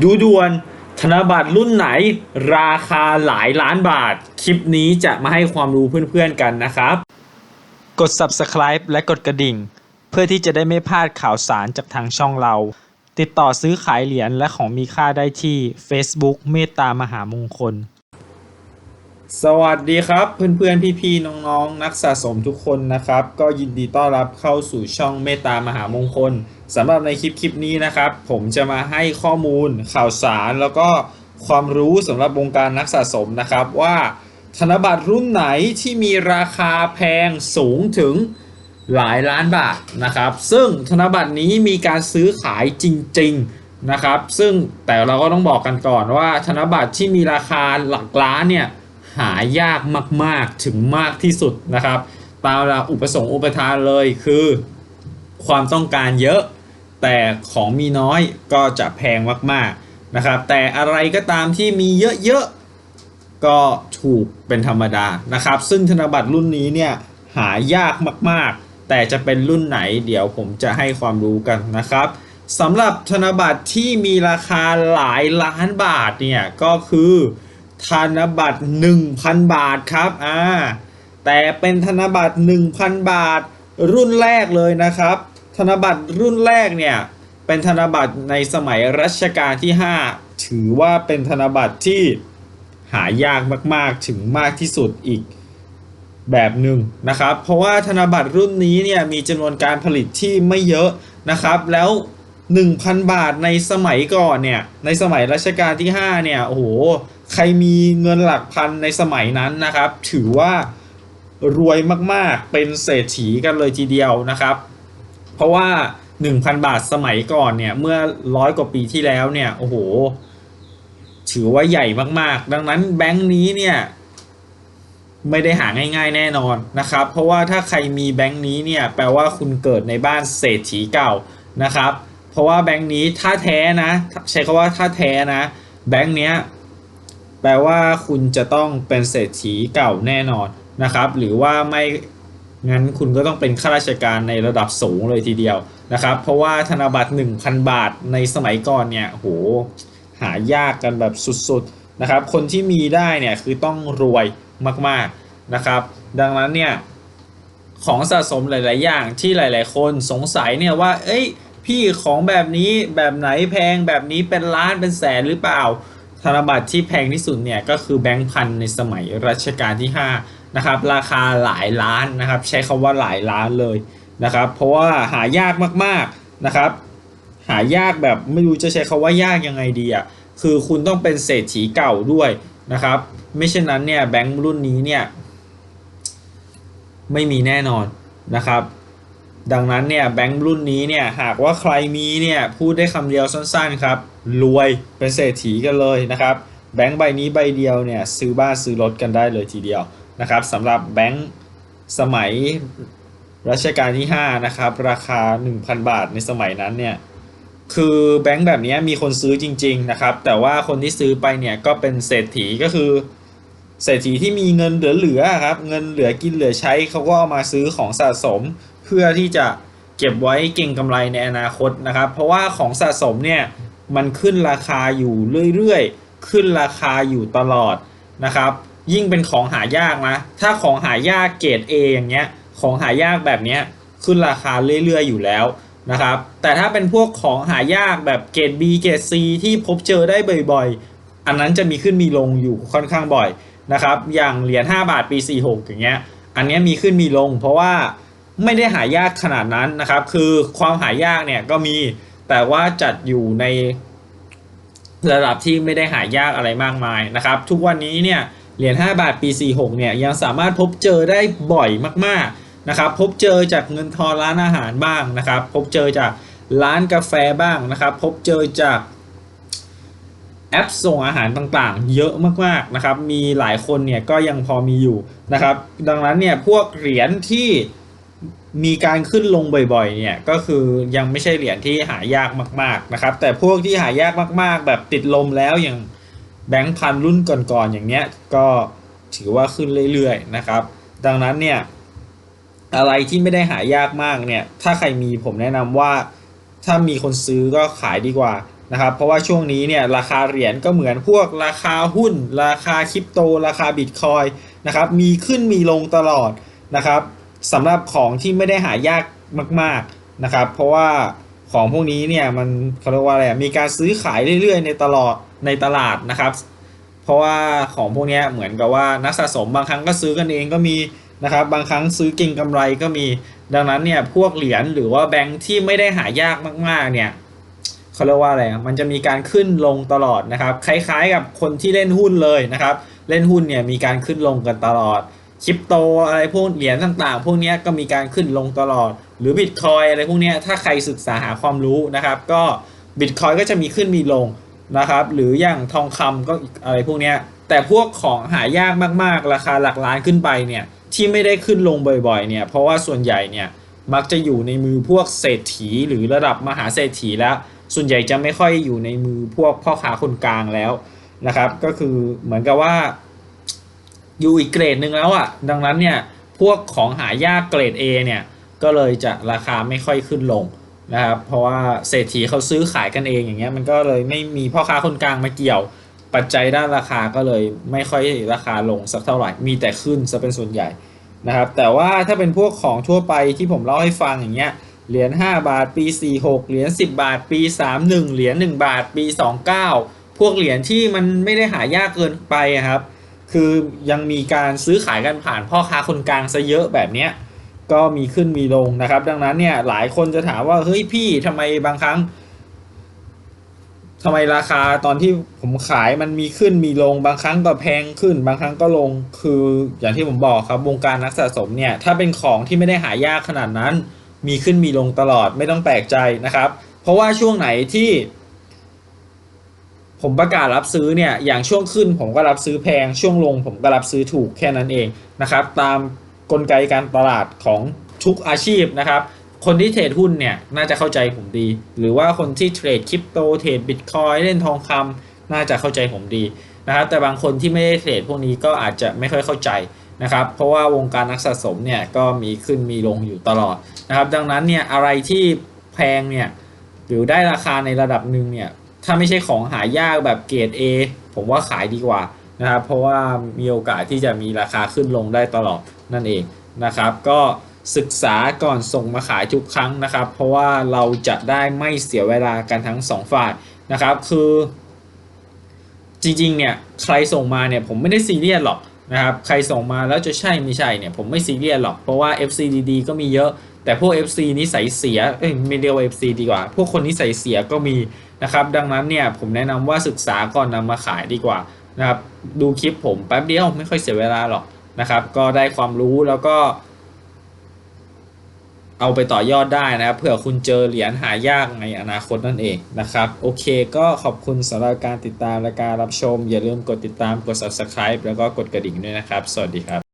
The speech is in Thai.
ดูด่วนธนบัตรรุ่นไหนราคาหลายล้านบาท คลิปนี้จะมาให้ความรู้เพื่อนๆกันนะครับ กด subscribe และกดกระดิ่ง เพื่อที่จะได้ไม่พลาดข่าวสารจากทางช่องเรา ติดต่อซื้อขายเหรียญและของมีค่าได้ที่ Facebook เมตตามหามงคล สวัสดีครับเพื่อนๆ พี่ๆ น้องๆ นักสะสมทุกคนนะครับ ก็ยินดีต้อนรับเข้าสู่ช่องเมตตามหามงคลสำหรับในคลิปคลิปนี้นะครับ ผมจะมาให้ข้อมูลข่าวสารแล้วก็ความรู้สำหรับวงการนักสะสมนะครับ ว่าธนบัตรรุ่นไหนที่มีราคาแพงสูงถึงหลายล้านบาทนะครับ ซึ่งธนบัตรนี้มีการซื้อขายจริง ๆนะครับ ซึ่งแต่เราก็ต้องบอกกันก่อนว่าธนบัตรที่มีราคาหลักล้านเนี่ย หายากมากๆถึงมากที่สุดนะครับ ตามหลักอุปสงค์อุปทานเลยคือ ความต้องการเยอะ แต่ของมีน้อยก็จะแพงมากๆนะครับ แต่อะไรก็ตามที่มีเยอะๆก็ถูกเป็นธรรมดานะครับ ซึ่งธนบัตรรุ่นนี้เนี่ยหายากมากๆ แต่จะเป็นรุ่นไหนเดี๋ยวผมจะให้ความรู้กันนะครับสำหรับธนบัตรที่มีราคาหลายล้านบาทเนี่ยก็คือ ธนบัตร 1,000 บาทครับอ่าแต่เป็นธนบัตร 1,000 บาทรุ่นแรกเลยนะครับ ธนบัตรรุ่นแรกเนี่ยเป็นธนบัตรในสมัยรัชกาลที่ 5 ถือว่าเป็นธนบัตรที่หายากมากๆถึงมากที่สุดอีกแบบหนึ่งนะครับ เพราะว่าธนบัตรรุ่นนี้เนี่ยมีจำนวนการผลิตที่ไม่เยอะนะครับ แล้ว 1,000 บาทในสมัยก่อนเนี่ย ในสมัยรัชกาลที่ 5 เนี่ย โอ้โห ใครมีเงินหลักพันในสมัยนั้นนะครับ ถือว่ารวยมากๆ เป็นเศรษฐีกันเลยทีเดียวนะครับ เพราะว่า 1,000 บาทสมัยก่อนเนี่ย เมื่อร้อยกว่าปีที่แล้วเนี่ย โอ้โห ถือว่าใหญ่มากๆ ดังนั้นแบงค์นี้เนี่ยไม่ได้หาง่ายๆแน่นอนนะครับ เพราะว่าถ้าใครมีแบงค์นี้เนี่ย แปลว่าคุณเกิดในบ้านเศรษฐีเก่านะครับ เพราะว่าแบงค์นี้ถ้าแท้นะ ใช้คำว่าถ้าแท้นะ แบงค์เนี้ยแปลว่าคุณจะต้องเป็นเศรษฐีเก่าแน่นอนนะครับ หรือว่าไม่งั้นคุณก็ต้องเป็นข้าราชการในระดับสูงเลยทีเดียวนะครับ เพราะว่าธนบัตร 1,000 บาทในสมัยก่อนเนี่ยโหหายากกันแบบสุดๆนะครับ คนที่มีได้เนี่ยคือต้องรวยมากๆนะครับ ดังนั้นเนี่ยของสะสมหลาย ๆ อย่างที่หลาย ๆ คนสงสัยเนี่ยว่า เอ้ย พี่ของแบบนี้แบบไหนแพงแบบนี้เป็นล้านเป็นแสนหรือเปล่า ธนบัตรที่แพงที่สุดเนี่ยก็คือแบงค์พันในสมัยรัชกาลที่5นะครับราคาหลายล้านนะครับ ใช้คำว่าหลายล้านเลยนะครับ เพราะว่าหายากมากๆนะครับ หายากแบบไม่รู้จะใช้คำว่ายากยังไงดีอะคือคุณต้องเป็นเศรษฐีเก่าด้วยนะครับ ไม่เช่นนั้นเนี่ยแบงค์รุ่นนี้เนี่ยไม่มีแน่นอนนะครับ ดังนั้นเนี่ยแบงค์รุ่นนี้เนี่ยหากว่าใครมีเนี่ยพูดได้คำเดียวสั้นๆครับรวยเป็นเศรษฐีกันเลยนะครับแบงค์ใบนี้ใบเดียวเนี่ยซื้อบ้านซื้อรถกันได้เลยทีเดียวนะครับสำหรับแบงค์สมัยรัชกาลที่5นะครับราคา 1,000 บาทในสมัยนั้นเนี่ยคือแบงค์แบบนี้มีคนซื้อจริงๆนะครับแต่ว่าคนที่ซื้อไปเนี่ยก็เป็นเศรษฐีก็คือเศรษฐีที่มีเงินเหลือๆครับเงินเหลือกินเหลือใช้เขาก็เอามาซื้อของสะสม พื่อที่จะเก็บไว้เก่งกำไรในอนาคตนะครับ เพราะว่าของสะสมเนี่ยมันขึ้นราคาอยู่เรื่อยๆ ขึ้นราคาอยู่ตลอดนะครับ ยิ่งเป็นของหายากนะ ถ้าของหายากเกรด A อย่างเงี้ย ของหายากแบบเนี้ยขึ้นราคาเรื่อยๆ อยู่แล้วนะครับ แต่ถ้าเป็นพวกของหายากแบบเกรด B เกรด C ที่พบเจอได้บ่อยๆ อันนั้นจะมีขึ้นมีลงอยู่ค่อนข้างบ่อยนะครับ อย่างเหรียญ5บาทปี 46 อย่างเงี้ย อันนี้มีขึ้นมีลงเพราะว่า ไม่ได้หายากขนาดนั้นนะครับ คือความหายากเนี่ยก็มีแต่ว่าจัดอยู่ในระดับที่ไม่ได้หายากอะไรมากมายนะครับ ทุกวันนี้เนี่ยเหรียญ5บาทปี 46เนี่ยยังสามารถพบเจอได้บ่อยมากๆนะครับ พบเจอจากเงินทอนร้านอาหารบ้างนะครับ พบเจอจากร้านกาแฟบ้างนะครับ พบเจอจากแอปส่งอาหารต่างๆ เยอะมากๆนะครับ มีหลายคนเนี่ยก็ยังพอมีอยู่นะครับ ดังนั้นเนี่ยพวกเหรียญที่ มีการขึ้นลงบ่อยๆ เนี่ยก็คือยังไม่ใช่เหรียญที่หายากมาก ๆนะครับ แต่พวกที่หายากมาก ๆ แบบติดลมแล้วอย่างแบงค์พันรุ่นก่อนๆอย่างเงี้ยก็ถือว่าขึ้นเรื่อยๆนะครับ ดังนั้นเนี่ยอะไรที่ไม่ได้หายากมากเนี่ยถ้าใครมีผมแนะนำว่าถ้ามีคนซื้อก็ขายดีกว่านะครับเพราะว่าช่วงนี้เนี่ยราคาเหรียญก็เหมือนพวกราคาหุ้น ราคาคริปโต ราคาบิตคอยนะครับมีขึ้นมีลงตลอดนะครับ สำหรับของที่ไม่ได้หายากมาก ๆนะครับ เพราะว่าของพวกนี้เนี่ยมันเขาเรียกว่าอะไรมีการซื้อขายเรื่อยๆ ในตลอดในตลาดนะครับ เพราะว่าของพวกนี้เหมือนกับว่านักสะสมบางครั้งก็ซื้อกันเองก็มีนะครับบางครั้งซื้อเก่งกำไรก็มีดังนั้นเนี่ยพวกเหรียญหรือว่าแบงค์ที่ไม่ได้หายากมากๆเนี่ยเขาเรียกว่าอะไรมันจะมีการขึ้นลงตลอดนะครับ คล้ายๆกับคนที่เล่นหุ้นเลยนะครับ เล่นหุ้นเนี่ยมีการขึ้นลงกันตลอด คริปโตอะไรพวกเหรียญต่างๆ พวกนี้ก็มีการขึ้นลงตลอด หรือบิตคอยอะไรพวกนี้ถ้าใครศึกษาหาความรู้นะครับ ก็บิตคอยก็จะมีขึ้นมีลงนะครับ หรืออย่างทองคำก็อะไรพวกนี้แต่พวกของหายากมากๆ ราคาหลักล้านขึ้นไปเนี่ยที่ไม่ได้ขึ้นลงบ่อยๆเนี่ยเพราะว่าส่วนใหญ่เนี่ยมักจะอยู่ในมือพวกเศรษฐีหรือระดับมหาเศรษฐีแล้ว ส่วนใหญ่จะไม่ค่อยอยู่ในมือพวกพ่อค้าคนกลางแล้วนะครับ ก็คือเหมือนกับว่า อยู่อีกเกรดหนึ่งแล้วอะ ดังนั้นเนี่ยพวกของหายากเกรด A เนี่ยก็เลยจะราคาไม่ค่อยขึ้นลงนะครับ เพราะว่าเศรษฐีเขาซื้อขายกันเองอย่างเงี้ยมันก็เลยไม่มีพ่อค้าคนกลางมาเกี่ยว ปัจจัยด้านราคาก็เลยไม่ค่อยราคาลงสักเท่าไหร่ มีแต่ขึ้นซะเป็นส่วนใหญ่นะครับ แต่ว่าถ้าเป็นพวกของทั่วไปที่ผมเล่าให้ฟังอย่างเงี้ย เหรียญ5บาทปี 46 เหรียญ10 บาทปี 31 เหรียญ1บาทปี 29 พวกเหรียญที่มันไม่ได้หายากเกินไปครับ คือยังมีการซื้อขายกันผ่านพ่อค้าคนกลางซะเยอะแบบเนี้ยก็มีขึ้นมีลงนะครับ ดังนั้นเนี่ยหลายคนจะถามว่าเฮ้ยพี่ทำไมบางครั้งทำไมราคาตอนที่ผมขายมันมีขึ้นมีลง บางครั้งก็แพงขึ้น บางครั้งก็ลงคืออย่างที่ผมบอกครับวงการนักสะสมเนี่ยถ้าเป็นของที่ไม่ได้หายากขนาดนั้น มีขึ้นมีลงตลอดไม่ต้องแปลกใจนะครับ เพราะว่าช่วงไหนที่ ผมประกาศรับซื้อเนี่ยอย่างช่วงขึ้นผมก็รับซื้อแพงช่วงลงผมก็รับซื้อถูกแค่นั้นเองนะครับตามกลไกการตลาดของทุกอาชีพนะครับ คนที่เทรดหุ้นเนี่ยน่าจะเข้าใจผมดี หรือว่าคนที่เทรดคริปโตเทรดบิตคอยเล่นทองคำน่าจะเข้าใจผมดีนะครับแต่บางคนที่ไม่ได้เทรดพวกนี้ก็อาจจะไม่ค่อยเข้าใจนะครับเพราะว่าวงการนักสะสมเนี่ยก็มีขึ้นมีลงอยู่ตลอดนะครับดังนั้นเนี่ยอะไรที่แพงเนี่ยหรือได้ราคาในระดับหนึ่งเนี่ย ถ้าไม่ใช่ของหายากแบบเกรด A ผมว่าขายดีกว่านะครับเพราะว่ามีโอกาสที่จะมีราคาขึ้นลงได้ตลอดนั่นเองนะครับก็ศึกษาก่อนส่งมาขายทุกครั้งนะครับ เพราะว่าเราจะได้ไม่เสียเวลากันทั้งสองฝ่ายนะครับคือ จริงๆเนี่ยใครส่งมาเนี่ยผมไม่ได้ซีเรียสหรอกนะครับใครส่งมาแล้วจะใช่ไม่ใช่เนี่ยผมไม่ซีเรียสหรอกเพราะว่า FC ดีๆก็มีเยอะ แต่พวก FC นิสัยเสียเอ้ยไม่เรียกว่า FC ดีกว่า พวกคนนิสัยเสียก็มีนะครับ ดังนั้นเนี่ยผมแนะนำว่าศึกษาก่อนนำมาขายดีกว่านะครับ ดูคลิปผมแป๊บเดียวไม่ค่อยเสียเวลาหรอกนะครับ ก็ได้ความรู้แล้วก็ เอาไปต่อยอดได้นะครับเผื่อคุณเจอเหรียญหายากในอนาคตนั่นเองนะครับ โอเคก็ขอบคุณสำหรับการติดตามและการรับชม อย่าลืมกดติดตามกด subscribe แล้วก็กดกระดิ่งด้วยนะครับ สวัสดีครับ